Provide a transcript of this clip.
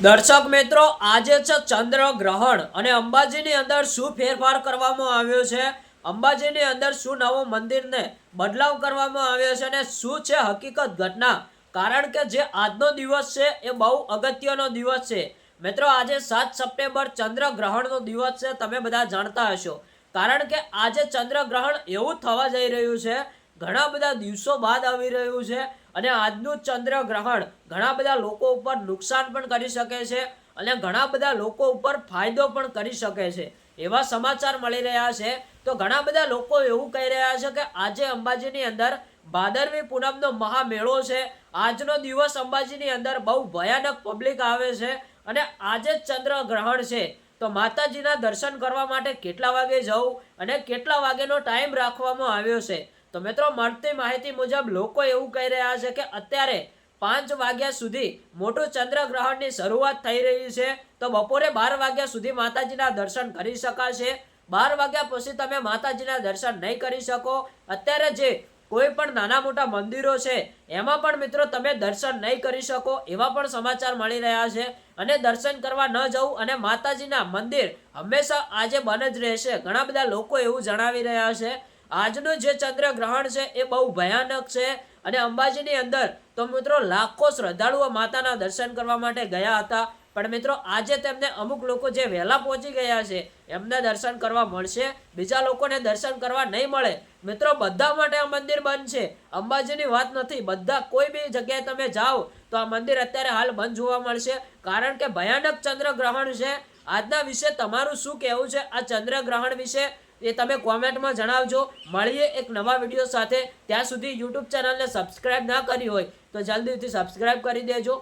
દર્શક મિત્રો, આજે છે ચંદ્ર ગ્રહણ અને અંબાજીની અંદર શું ફેરફાર કરવામાં આવ્યો છે? અંબાજીની અંદર શું નવું મંદિરને બદલાવ કરવામાં આવ્યો છે અને શું છે હકીકત ઘટના? કારણ કે જે આજનો દિવસ છે એ બહુ અગત્યનો દિવસ છે. મિત્રો, આજે સાત સપ્ટેમ્બર ચંદ્ર ગ્રહણનો દિવસ છે, તમે બધા જાણતા હશો. કારણ કે આજે ચંદ્ર ગ્રહણ એવું થવા જઈ રહ્યું છે ઘણા બધા દિવસો બાદ આવી રહ્યું છે અને આજનું ચંદ્ર ગ્રહણ ઘણા બધા લોકો ઉપર નુકસાન પણ કરી શકે છે અને ઘણા બધા લોકો ઉપર ફાયદો પણ કરી શકે છે. એવા સમાચાર મળી રહ્યા છે. તો ઘણા બધા લોકો એવું કહી રહ્યા છે કે આજે અંબાજીની અંદર ભાદરવી પૂનમનો મહામેળો છે. આજનો દિવસ અંબાજીની અંદર બહુ ભયાનક પબ્લિક આવે છે અને આજે ચંદ્ર ગ્રહણ છે. તો માતાજીના દર્શન કરવા માટે કેટલા વાગે જવું અને કેટલા વાગેનો ટાઈમ રાખવામાં આવ્યો છે? તો મિત્રો, મળતી માહિતી મુજબ લોકો એવું કહી રહ્યા છે કે અત્યારે પાંચ વાગ્યા સુધી મોટું ચંદ્રગ્રહણની શરૂઆત થઈ રહી છે. તો બપોરે બાર વાગ્યા સુધી માતાજીના દર્શન કરી શકાશે. બાર વાગ્યા પછી તમે માતાજીના દર્શન નહીં કરી શકો. અત્યારે જે કોઈ પણ નાના મોટા મંદિરો છે, એમાં પણ મિત્રો તમે દર્શન નહીં કરી શકો, એવા પણ સમાચાર મળી રહ્યા છે. અને દર્શન કરવા ન જવું અને માતાજીના મંદિર હંમેશા આજે બંધ જ રહેશે. ઘણા બધા લોકો એવું જણાવી રહ્યા છે. આજનું જે ચંદ્ર ગ્રહણ છે એ બહુ ભયાનક છે. અને અંબાજીની અંદર તો મિત્રો લાખો શ્રદ્ધાળુઓ માતાના દર્શન કરવા માટે ગયા હતા. પણ મિત્રો આજે તેમને અમુક લોકો જે વહેલા પહોંચી ગયા છે, એમને દર્શન કરવા મળશે. બીજા લોકોને દર્શન કરવા નહીં મળે. મિત્રો બધા માટે આ મંદિર બંધ છે. અંબાજીની વાત નથી. બધા કોઈ બી જગ્યાએ તમે જાઓ તો આ મંદિર અત્યારે હાલ બંધ જોવા મળશે. કારણ કે ભયાનક ચંદ્ર ગ્રહણ છે. આજના વિશે તમારું શું કહેવું છે? આ ચંદ્ર ગ્રહણ વિશે એ તમે કોમેન્ટમાં જણાવજો. મળીએ એક નવા વીડિયો સાથે. ત્યાં સુધી યુટ્યુબ ચેનલને સબસ્ક્રાઇબ ના કરી હોય તો જલ્દીથી સબસ્ક્રાઈબ કરી દેજો.